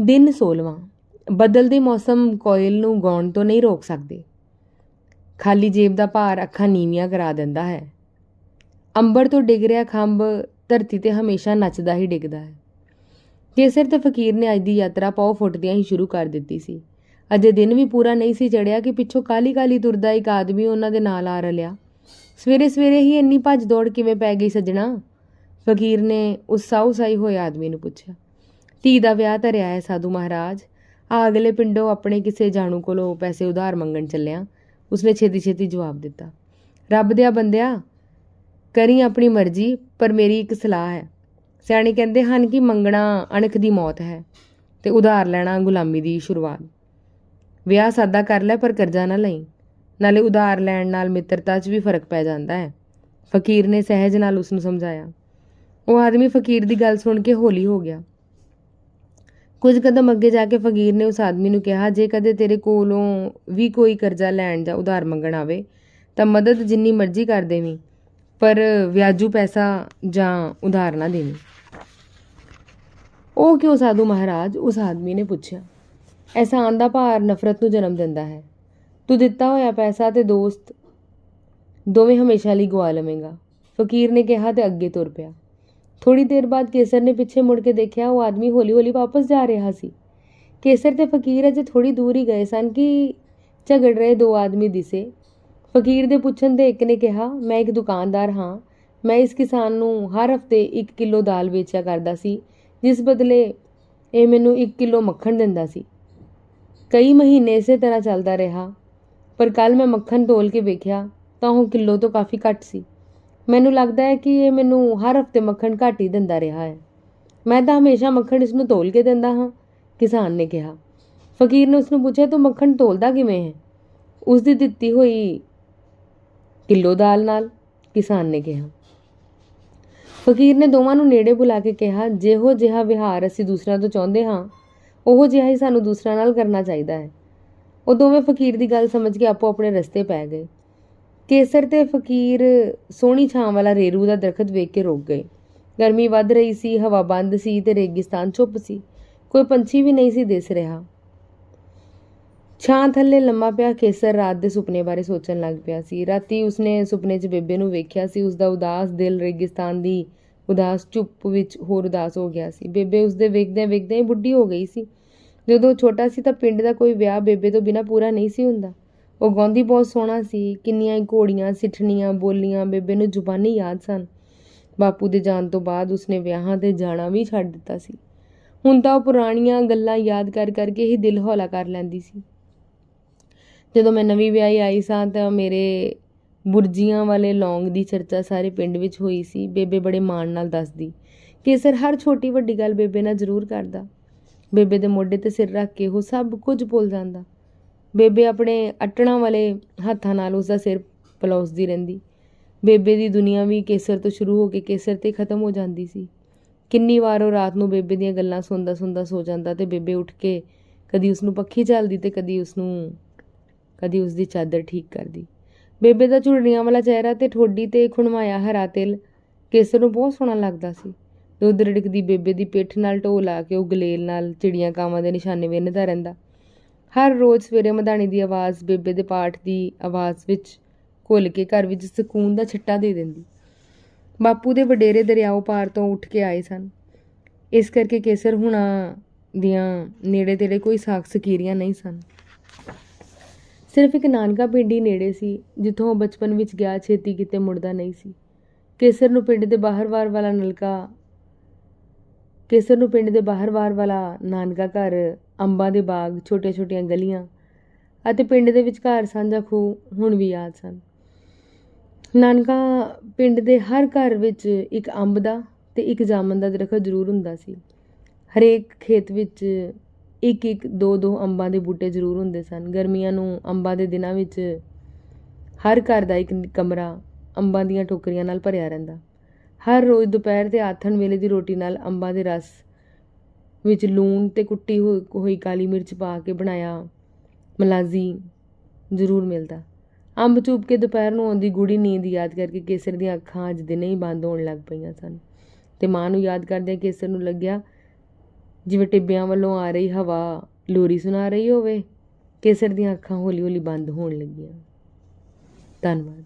ਦਿਨ 16ਵਾਂ ਬਦਲਦੇ ਮੌਸਮ ਕੋਇਲ ਨੂੰ ਗਾਉਣ ਤੋਂ ਨਹੀਂ ਰੋਕ ਸਕਦੇ। ਖਾਲੀ ਜੇਬ ਦਾ ਭਾਰ ਅੱਖਾਂ ਨੀਵੀਆਂ ਕਰਾ ਦਿੰਦਾ ਹੈ। ਅੰਬਰ ਤੋਂ ਡਿੱਗ ਰਿਹਾ ਖੰਭ ਧਰਤੀ ਤੇ ਹਮੇਸ਼ਾ ਨੱਚਦਾ ਹੀ ਡਿੱਗਦਾ ਹੈ। ਕੇਸਰ ਤੇ ਫਕੀਰ ਨੇ ਅੱਜ ਦੀ ਯਾਤਰਾ ਪਾਉ ਫੁੱਟਦਿਆਂ ਹੀ ਸ਼ੁਰੂ ਕਰ ਦਿੱਤੀ ਸੀ। ਅਜੇ ਦਿਨ ਵੀ ਪੂਰਾ ਨਹੀਂ ਸੀ ਚੜਿਆ ਕਿ ਪਿੱਛੋਂ ਕਾਲੀ ਕਾਲੀ ਤੁਰਦਾ ਇੱਕ ਆਦਮੀ ਉਹਨਾਂ ਦੇ ਨਾਲ ਆ ਰਲਿਆ। ਸਵੇਰੇ ਸਵੇਰੇ ਹੀ ਇੰਨੀ ਭੱਜ ਦੌੜ ਕਿਵੇਂ ਪੈ ਗਈ ਸੱਜਣਾ? ਫਕੀਰ ਨੇ ਉਸ ਸਾਊ ਸਾਈ ਹੋਏ ਆਦਮੀ ਨੂੰ ਪੁੱਛਿਆ। ਧੀ ਦਾ ਵਿਆਹ ਧਰਿਆ ਹੈ ਸਾਧੂ ਮਹਾਰਾਜ। ਆ ਅਗਲੇ ਪਿੰਡੋਂ ਆਪਣੇ ਕਿਸੇ ਜਾਣੂ ਕੋਲੋਂ ਪੈਸੇ ਉਧਾਰ ਮੰਗਣ ਚੱਲਿਆ। ਉਸਨੇ ਛੇਤੀ ਛੇਤੀ ਜਵਾਬ ਦਿੱਤਾ, ਰੱਬ ਦਿਆ ਬੰਦਿਆ, ਕਰੀ ਆਪਣੀ ਮਰਜ਼ੀ, ਪਰ ਮੇਰੀ ਇੱਕ ਸਲਾਹ ਹੈ। ਸਿਆਣੇ ਕਹਿੰਦੇ ਹਨ ਕਿ ਮੰਗਣਾ ਅਣਖ ਦੀ ਮੌਤ ਹੈ ਤੇ ਉਧਾਰ ਲੈਣਾ ਗੁਲਾਮੀ ਦੀ ਸ਼ੁਰੂਆਤ। ਵਿਆਹ ਸਾਦਾ ਕਰ ਲੈ, ਪਰ ਕਰਜ਼ਾ ਨਾ ਲਈ। ਨਾਲੇ ਉਧਾਰ ਲੈਣ ਨਾਲ ਮਿੱਤਰਤਾ 'ਚ ਵੀ ਫ਼ਰਕ ਪੈ ਜਾਂਦਾ ਹੈ। ਫਕੀਰ ਨੇ ਸਹਿਜ ਨਾਲ ਉਸ ਨੂੰ ਸਮਝਾਇਆ। ਉਹ ਆਦਮੀ ਫਕੀਰ ਦੀ ਗੱਲ ਸੁਣ ਕੇ ਹੌਲੀ ਹੋ ਗਿਆ। ਕੁਝ ਕਦਮ ਅੱਗੇ ਜਾ ਕੇ ਫਕੀਰ ਨੇ ਉਸ ਆਦਮੀ ਨੂੰ ਕਿਹਾ, ਜੇ ਕਦੇ ਤੇਰੇ ਕੋਲੋਂ ਵੀ ਕੋਈ ਕਰਜ਼ਾ ਲੈਣ ਜਾਂ ਉਧਾਰ ਮੰਗਣ ਆਵੇ, ਤਾਂ ਮਦਦ ਜਿੰਨੀ ਮਰਜ਼ੀ ਕਰ ਦੇਵੀਂ, ਪਰ ਵਿਆਜੂ ਪੈਸਾ ਜਾਂ ਉਧਾਰ ਨਾ ਦੇਵੀਂ। ਉਹ ਕਿਉਂ ਸਾਧੂ ਮਹਾਰਾਜ? ਉਸ ਆਦਮੀ ਨੇ ਪੁੱਛਿਆ। ਅਹਿਸਾਨ ਦਾ ਭਾਰ ਨਫ਼ਰਤ ਨੂੰ ਜਨਮ ਦਿੰਦਾ ਹੈ। ਤੂੰ ਦਿੱਤਾ ਹੋਇਆ ਪੈਸਾ ਤੇ ਦੋਸਤ ਦੋਵੇਂ ਹਮੇਸ਼ਾ ਲਈ ਗਵਾ ਲਵੇਂਗਾ। ਫਕੀਰ ਨੇ ਕਿਹਾ ਤੇ ਅੱਗੇ ਤੁਰ ਪਿਆ। ਥੋੜੀ ਦੇਰ ਬਾਅਦ ਕੇਸਰ ਨੇ ਪਿੱਛੇ ਮੁੜ ਕੇ ਦੇਖਿਆ ਉਹ ਆਦਮੀ ਹੌਲੀ-ਹੌਲੀ ਵਾਪਸ ਜਾ ਰਿਹਾ ਸੀ। ਕੇਸਰ ਤੇ ਫਕੀਰ ਅਜੇ ਥੋੜੀ ਦੂਰ ਹੀ ਗਏ ਸਨ ਕਿ ਝਗੜ ਰਹੇ ਦੋ ਆਦਮੀ ਦਿਸੇ। ਫਕੀਰ ਦੇ ਪੁੱਛਣ ਤੇ ਇੱਕ ਨੇ ਕਿਹਾ, ਮੈਂ ਇੱਕ ਦੁਕਾਨਦਾਰ ਹਾਂ। ਮੈਂ ਇਸ ਕਿਸਾਨ ਨੂੰ ਹਰ ਹਫ਼ਤੇ 1 ਕਿਲੋ ਦਾਲ ਵੇਚਿਆ ਕਰਦਾ ਸੀ। ਜਿਸ ਬਦਲੇ ਇਹ ਮੈਨੂੰ 1 ਕਿਲੋ ਮੱਖਣ ਦਿੰਦਾ ਸੀ। ਕਈ ਮਹੀਨੇ ਇਸੇ ਤਰ੍ਹਾਂ ਚੱਲਦਾ ਰਿਹਾ, ਪਰ ਕੱਲ ਮੈਂ ਮੱਖਣ ਤੋਲ ਕੇ ਵੇਖਿਆ ਤਾਂ ਉਹ ਕਿਲੋ ਤੋਂ ਕਾਫੀ ਘੱਟ ਸੀ। ਮੈਨੂੰ ਲੱਗਦਾ ਹੈ ਕਿ ਇਹ ਮੈਨੂੰ ਹਰ ਹਫ਼ਤੇ ਮੱਖਣ ਘੱਟ ਹੀ ਦਿੰਦਾ ਰਿਹਾ ਹੈ। ਮੈਂ ਤਾਂ ਹਮੇਸ਼ਾ ਮੱਖਣ ਇਸ ਨੂੰ ਤੋਲ ਕੇ ਦਿੰਦਾ ਹਾਂ, ਕਿਸਾਨ ਨੇ ਕਿਹਾ। ਫਕੀਰ ਨੇ ਉਸ ਨੂੰ ਪੁੱਛਿਆ, ਤੂੰ ਮੱਖਣ ਤੋਲਦਾ ਕਿਵੇਂ ਹੈ? ਉਸ ਦੀ ਦਿੱਤੀ ਹੋਈ ਕਿਲੋ ਦਾਲ ਨਾਲ ਕਿਸਾਨ ਨੇ ਕਿਹਾ। ਫਕੀਰ ਨੇ ਦੋਵਾਂ ਨੂੰ ਨੇੜੇ ਬੁਲਾ ਕੇ ਕਿਹਾ, ਜਿਹੋ ਜਿਹਾ ਵਿਹਾਰ ਅਸੀਂ ਦੂਸਰਿਆਂ ਤੋਂ ਚਾਹੁੰਦੇ ਹਾਂ, ਉਹੋ ਜਿਹਾ ਹੀ ਸਾਨੂੰ ਦੂਸਰਿਆਂ ਨਾਲ ਕਰਨਾ ਚਾਹੀਦਾ ਹੈ। ਉਹ ਦੋਵੇਂ ਫਕੀਰ ਦੀ ਗੱਲ ਸਮਝ ਕੇ ਆਪੋ ਆਪਣੇ ਰਸਤੇ ਪੈ ਗਏ। ਕੇਸਰ ਤੇ ਫਕੀਰ ਸੋਹਣੀ ਛਾਂ ਵਾਲਾ ਰੇਰੂ ਦਾ ਦਰਖਤ ਵੇਖ ਕੇ ਰੁਕ ਗਏ। ਗਰਮੀ ਵੱਧ ਰਹੀ ਸੀ, ਹਵਾ ਬੰਦ ਸੀ ਤੇ ਰੇਗਿਸਤਾਨ ਚੁੱਪ ਸੀ। ਕੋਈ ਪੰਛੀ ਵੀ ਨਹੀਂ ਸੀ ਦਿਸ ਰਿਹਾ। ਛਾਂ ਥੱਲੇ ਲੰਮਾ ਪਿਆ ਕੇਸਰ ਰਾਤ ਦੇ ਸੁਪਨੇ ਬਾਰੇ ਸੋਚਣ ਲੱਗ ਪਿਆ ਸੀ। ਰਾਤੀ ਉਸਨੇ ਸੁਪਨੇ 'ਚ ਬੇਬੇ ਨੂੰ ਵੇਖਿਆ ਸੀ। ਉਸਦਾ ਉਦਾਸ ਦਿਲ ਰੇਗਿਸਤਾਨ ਦੀ ਉਦਾਸ ਚੁੱਪ ਵਿੱਚ ਹੋਰ ਉਦਾਸ ਹੋ ਗਿਆ ਸੀ। ਬੇਬੇ ਉਸਦੇ ਵੇਖਦੇ ਵੇਖਦੇ ਹੀ ਬੁੱਢੀ ਹੋ ਗਈ ਸੀ। ਜਦੋਂ ਛੋਟਾ ਸੀ ਤਾਂ ਪਿੰਡ ਦਾ ਕੋਈ ਵਿਆਹ ਬੇਬੇ ਤੋਂ ਬਿਨਾ ਪੂਰਾ ਨਹੀਂ ਸੀ ਹੁੰਦਾ। ਉਹ ਗਾਉਂਦੀ ਬਹੁਤ ਸੋਹਣਾ ਸੀ, ਕਿੰਨੀਆਂ ਹੀ ਘੋੜੀਆਂ, ਸਿੱਠਣੀਆਂ, ਬੋਲੀਆਂ, ਬੇਬੇ ਨੂੰ ਜ਼ੁਬਾਨੀ ਯਾਦ ਸਨ। ਬਾਪੂ ਦੇ ਜਾਣ ਤੋਂ ਬਾਅਦ ਉਸਨੇ ਵਿਆਹਾਂ ਤੇ ਜਾਣਾ ਵੀ ਛੱਡ ਦਿੱਤਾ ਸੀ। ਹੁਣ ਤਾਂ ਉਹ ਪੁਰਾਣੀਆਂ ਗੱਲਾਂ ਯਾਦ ਕਰ ਕਰਕੇ ਹੀ ਦਿਲ ਹੌਲਾ ਕਰ ਲੈਂਦੀ ਸੀ। ਜਦੋਂ ਮੈਂ ਨਵੀਂ ਵਿਆਹੀ ਆਈ ਸਾਂ ਤਾਂ ਮੇਰੇ ਬੁਰਜੀਆਂ ਵਾਲੇ ਲੌਂਗ ਦੀ ਚਰਚਾ ਸਾਰੇ ਪਿੰਡ ਵਿੱਚ ਹੋਈ ਸੀ। ਬੇਬੇ ਬੜੇ ਮਾਣ ਨਾਲ ਦੱਸਦੀ ਕਿ ਸਰ ਹਰ ਛੋਟੀ ਵੱਡੀ ਗੱਲ ਬੇਬੇ ਨਾਲ ਜ਼ਰੂਰ ਕਰਦਾ। ਬੇਬੇ ਦੇ ਮੋਢੇ ਤੇ ਸਿਰ ਰੱਖ ਕੇ ਉਹ ਸਭ ਕੁਝ ਭੁੱਲ ਜਾਂਦਾ। ਬੇਬੇ ਆਪਣੇ ਅਟਣਾ ਵਾਲੇ ਹੱਥਾਂ ਨਾਲ ਉਸ ਦਾ ਸਿਰ ਪਲੌਸਦੀ ਰਹਿੰਦੀ। ਬੇਬੇ ਦੀ ਦੁਨੀਆ ਵੀ ਕੇਸਰ ਤੋਂ ਸ਼ੁਰੂ ਹੋ ਕੇ ਕੇਸਰ ਤੇ ਖਤਮ ਹੋ ਜਾਂਦੀ ਸੀ। ਕਿੰਨੀ ਵਾਰ ਉਹ ਰਾਤ ਨੂੰ ਬੇਬੇ ਦੀਆਂ ਗੱਲਾਂ ਸੁਣਦਾ ਸੁਣਦਾ ਸੋ ਜਾਂਦਾ ਤੇ ਬੇਬੇ ਉੱਠ ਕੇ ਕਦੀ ਉਸ ਨੂੰ ਪੱਖੀ ਚੱਲਦੀ ਤੇ ਕਦੀ ਉਸ ਨੂੰ ਕਦੀ ਉਸ ਦੀ ਚਾਦਰ ਠੀਕ ਕਰਦੀ। ਬੇਬੇ ਦਾ ਝੁਰੜੀਆਂ ਵਾਲਾ ਚਿਹਰਾ ਤੇ ਠੋਡੀ ਤੇ ਖੁਣਵਾਇਆ ਹਰਾ ਤਿਲ ਕੇਸਰ ਨੂੰ ਬਹੁਤ ਸੋਹਣਾ ਲੱਗਦਾ ਸੀ। ਦੁੱਧ ਰਿੜਕਦੀ ਬੇਬੇ ਦੀ ਪਿੱਠ ਨਾਲ ਢੋ ਲਾ ਕੇ ਉਹ ਗਲੇਲ ਨਾਲ ਚਿੜੀਆਂ ਕਾਵਾਂ ਦੇ ਨਿਸ਼ਾਨੇ ਵੇਨਦਾ ਰਹਿੰਦਾ। ਹਰ ਰੋਜ਼ ਸਵੇਰੇ ਮਧਾਣੀ ਦੀ ਆਵਾਜ਼, ਬੇਬੇ ਦੇ ਪਾਠ ਦੀ ਆਵਾਜ਼ ਵਿੱਚ ਘੁੱਲ ਕੇ ਘਰ ਵਿੱਚ ਸਕੂਨ ਦਾ ਛਿੱਟਾ ਦੇ ਦਿੰਦੀ। ਬਾਪੂ ਦੇ ਵਡੇਰੇ ਦਰਿਆਓ ਪਾਰ ਤੋਂ ਉੱਠ ਕੇ ਆਏ ਸਨ। ਇਸ ਕਰਕੇ ਕੇਸਰ ਹੁਣਾ ਦੀਆਂ ਨੇੜੇ ਤੇੜੇ ਕੋਈ ਸਾਖ ਸਕੀਰੀਆਂ ਨਹੀਂ ਸਨ। ਸਿਰਫ ਇੱਕ ਨਾਨਕਾ ਪਿੰਡ ਹੀ ਨੇੜੇ ਸੀ, ਜਿੱਥੋਂ ਉਹ ਬਚਪਨ ਵਿੱਚ ਗਿਆ, ਛੇਤੀ ਕਿਤੇ ਮੁੜਦਾ ਨਹੀਂ ਸੀ। ਕੇਸਰ ਨੂੰ ਪਿੰਡ ਦੇ ਬਾਹਰਵਾਰ ਵਾਲਾ ਨਲਕਾ, ਕੇਸਰ ਨੂੰ ਪਿੰਡ ਦੇ ਬਾਹਰਵਾਰ ਵਾਲਾ ਨਾਨਕਾ ਘਰ ਅੰਬਾਂ ਦੇ ਬਾਗ, ਛੋਟੀਆਂ-ਛੋਟੀਆਂ ਗਲੀਆਂ ਅਤੇ ਪਿੰਡ ਦੇ ਵਿਚਕਾਰ ਸਾਂਝਾ ਖੂਹ ਹੁਣ ਵੀ ਯਾਦ ਸਨ। ਨਾਨਕਾ ਪਿੰਡ ਦੇ ਹਰ ਘਰ ਵਿੱਚ ਇੱਕ ਅੰਬ ਦਾ ਤੇ ਇੱਕ ਜਾਮਨ ਦਾ ਦਰਖਤ ਜ਼ਰੂਰ ਹੁੰਦਾ ਸੀ। ਹਰੇਕ ਖੇਤ ਵਿੱਚ ਇੱਕ ਇੱਕ ਦੋ ਦੋ ਅੰਬਾਂ ਦੇ ਬੂਟੇ ਜ਼ਰੂਰ ਹੁੰਦੇ ਸਨ। ਗਰਮੀਆਂ ਨੂੰ ਅੰਬਾਂ ਦੇ ਦਿਨਾਂ ਵਿੱਚ ਹਰ ਘਰ ਦਾ ਇੱਕ ਕਮਰਾ ਅੰਬਾਂ ਦੀਆਂ ਟੋਕਰੀਆਂ ਨਾਲ ਭਰਿਆ ਰਹਿੰਦਾ। ਹਰ ਰੋਜ਼ ਦੁਪਹਿਰ ਤੇ ਆਥਣ ਵੇਲੇ ਦੀ ਰੋਟੀ ਨਾਲ ਅੰਬਾਂ ਦੇ ਰਸ ਵਿੱਚ ਲੂਣ ਤੇ ਕੁੱਟੀ ਹੋਈ ਹੋਈ ਕਾਲੀ ਮਿਰਚ ਪਾ ਕੇ ਬਣਾਇਆ। ਮਲਾਜ਼ੀ ਜ਼ਰੂਰ ਮਿਲਦਾ। ਅੰਬ ਚੂਪ ਕੇ ਦੁਪਹਿਰ ਨੂੰ ਆਉਂਦੀ ਗੂੜੀ ਨੀਂਦ ਯਾਦ ਕਰਕੇ ਕੇਸਰ ਦੀਆਂ ਅੱਖਾਂ ਅੱਜ ਦਿਨੇ ਹੀ ਬੰਦ ਹੋਣ ਲੱਗ ਪਈਆਂ ਸਨ। ਤੇ ਮਾਂ ਨੂੰ ਯਾਦ ਕਰਦਿਆਂ ਕੇਸਰ ਨੂੰ ਲੱਗਿਆ, ਜਿਵੇਂ ਟਿੱਬਿਆਂ ਵੱਲੋਂ ਆ ਰਹੀ ਹਵਾ ਲੋਰੀ ਸੁਣਾ ਰਹੀ ਹੋਵੇ, ਕੇਸਰ ਦੀਆਂ ਅੱਖਾਂ ਹੌਲੀ ਹੌਲੀ ਬੰਦ ਹੋਣ ਲੱਗੀਆਂ। ਧੰਨਵਾਦ।